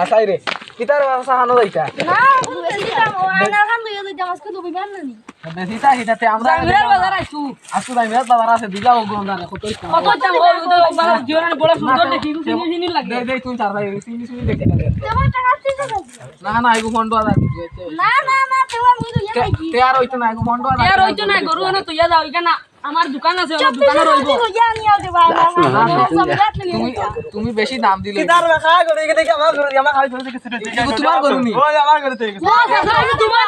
আসাই রে কিতার বাসা হানো যাইতা না বেশি ও আয়নার খান লইয়া যাইতে আজকে তো বিমান না নি বেশিটা হিটাতে আমরা জামিরার বাজার আইছু। আসু যাই মেত বাজার আছে দিলা ও গন্ডা কত ইচ্ছা কত দাম ও তো বাবা জীবনে বড় সুন্দর দেখি চিনি চিনি লাগে। দে দে তুই চার ভাই সিনি সিনি দেখে তোমার টাকা দিতে না না আইগো ফন্ড আদা না না না তোমার মুই লইয়া যাইছি তে আর হইতো না আইগো ফন্ড আদা এর হইতো না গরু না তুইয়া যাও এখানে আমার দোকান আছে আমার দোকানে রইব তুমি তুমি বেশি দাম দিলে কিতার খাই করে এখানে কি আমার করে আমার খাই করে দেখে সেটা ঠিক তোমার গরু নি ওই আমার আমি তোমার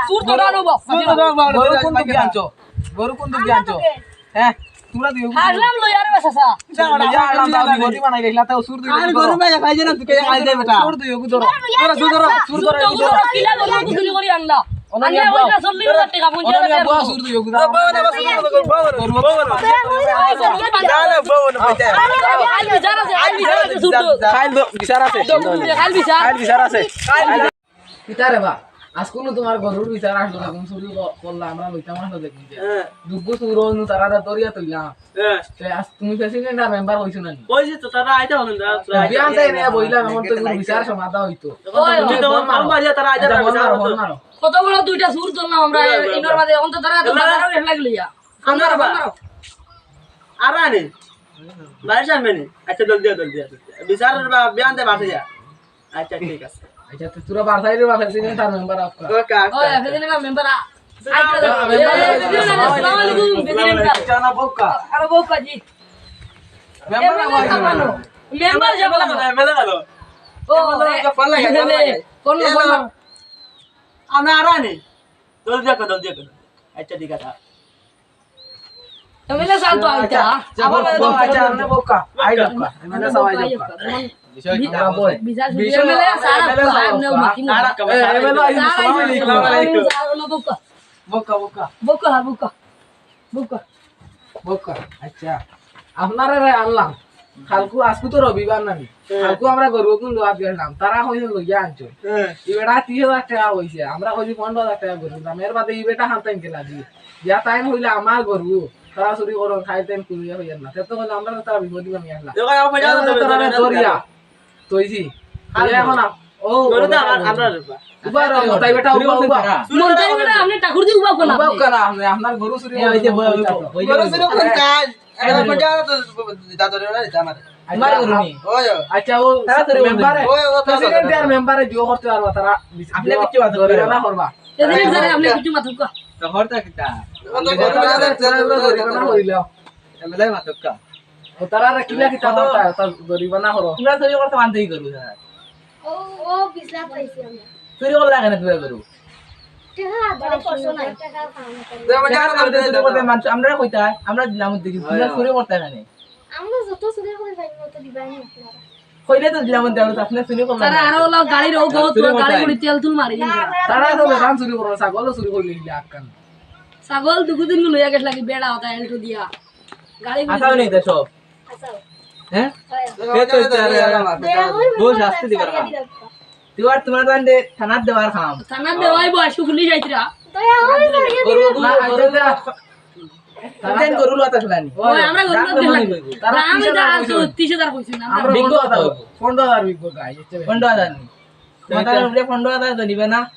সুর তো কোন দিকে আনছো গরু কোন দিকে আনছো হ্যাঁ তোমরা দিও হারলাম লই আরে বাসা গরু বানাই গেলা তো সুর দিও আর গরু ভাই খাই জানা তুই কে দে বেটা সুর দিও ধরো ধরো ধরো সুর সুর ধরো তো কিলা গরু গুলি করে আনলা আনলা ওইটা চল্লিশ হাজার টাকা পঞ্চাশ অনন্য হাজার সুর দিও বাবা না বাবা গরু বাবা বাবা না বাবা না খাইল বিচার আছে খাইল বিচার আছে খাইল বিচার আছে খাইল বিচার খাইল বিচার আছে কিতারে বা আজকুল তোমার গরুর বিচার আসলো দেখুন চুরি করলা আমরা লইতাম আসলো দেখুন হ্যাঁ। দুগ্গ চুর নু তারা দরিয়া হ্যাঁ। আজ তুমি প্রেসিডেন্ট আর মেম্বার হইছো না কইছি তো তারা আইতা হলেন বিয়ান তাই নে বইলাম এমন তো কোনো বিচার সমাধা হইতো তুমি তো মাল মারিয়া তারা আইতা বল না মারো, কত বড় দুইটা সুর ধরলাম আমরা ইনোর মাঝে অন্ত তারা তো রেট লাগলি আমরা আমরা বা- মারো আর আনে। বাইরে সামনে নে। আচ্ছা জলদি জলদি। বিচার বিয়ান দে বাসে যা আচ্ছা ঠিক আছে। আচ্ছা তো তোরা বারসাইরে বা প্রেসিডেন্ট আর মেম্বার আপকা ওকে ওই ফেদিনে না। মেম্বার গেল ও ফোন লাগে, কোন জলদি জলদি আচ্ছা ঠিক আছে। সাল তো আইতা আবার আমনে আই আই আপনারা রে আনলাম কালকু আজকু তো রবিবার নামি কালকু আমরা গরু কোন লোয়া দিলাম তারা হইছে লইয়া আনছো ইবেটা তিন হাজার টাকা হইছে আমরা হইছি পনেরো হাজার টাকা গরু এর বাদে ইবেটা হান্তাইন কে লাগি যা টাইম হইলে আমার গরু তারা চুরি করো খাইতেন কুলিয়া হইয়া না তেতো হলে আমরা তো তারা বিপদ দাও, দাও, দরিয়া দাও। এখন ও তো আমার- আপনার গরু চুরি। আচ্ছা ও মেম্বারে প্রেসিডেন্ট আর মেম্বারে দিও করতে পারবা তারা আপনি কিছু করিবা না করবা আপনি কিছু মাথুকা ও তারা কিলা কিতা করতা ও ও বিসলা পাইছি আমরা টাকা ধরে করছ না টাকা খাওয়া দাও, আমার পয়সা দাও, দাও, দাও, দাও। আমরা যত সুরে করে যাই মত দিবাই না আপনারা তারা আরও হলো গাড়ির ও গো তো গাড়ি গুলি তেল তুল মারি তারা তো ধান চুরি করো ছাগল চুরি করলি আকান ছাগল দুগু দিন লইয়া গেছ লাগি বেড়া হতা এলটো দিয়া। গাড়ি আসাও হ্যাঁ? হয়। আমার পয়সা দাও, দাও, আমার পয়সা দয়া দাও। হই বউ শাস্তি দিবার না থানা দেওয়াই খুলি যাইতরা। দয়া হই না আইতে দা ওই আমরা গরু লোক দেখলাম তারা আমি কিসে দা দাম আলতো 30000 কইছি না আমরা বিগো কথা পনেরো হাজার বিগো গাই এ, পয়সা দাও,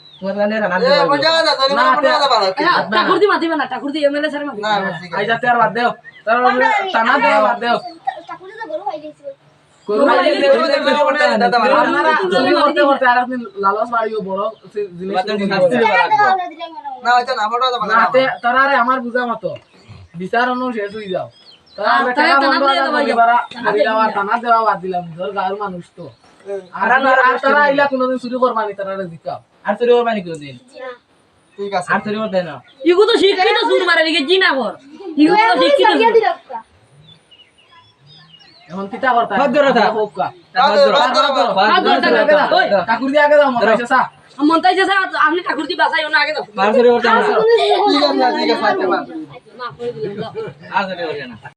দাও, ঠাকুর দি মাতিবে না দি এমএলএ স্যার মাতিবে না, আই যাতে আর বাদ দেও। তারা টানা দেও বাদ দেও। তো গরু আমরা তারা বুঝা মতো। বিচার অনু শেষ হয়ে যাও। তারা টানা হাজার দেওয়া বাদ দিলাম। ধর গাঁর মানুষ তো। আর আর- আর তারা আইলা কোনোদিন চুরি করবানি তারা জিকাও। ঠিক আছে। ইগো তো শিক্ষিত সুর মারে লিগে জিনা কর? ইগো তো শিক্ষিত এখন কিতা করতা। হাত ধর টাকা দাও ওই। ঠাকুর দিয়ে আগে দাও মনে স্যার আপনি ঠাকুর দি বাসাইও না আগে দাও। ঠিক আছে, ঠিক আছে, মাফ করে দিলাম দাও।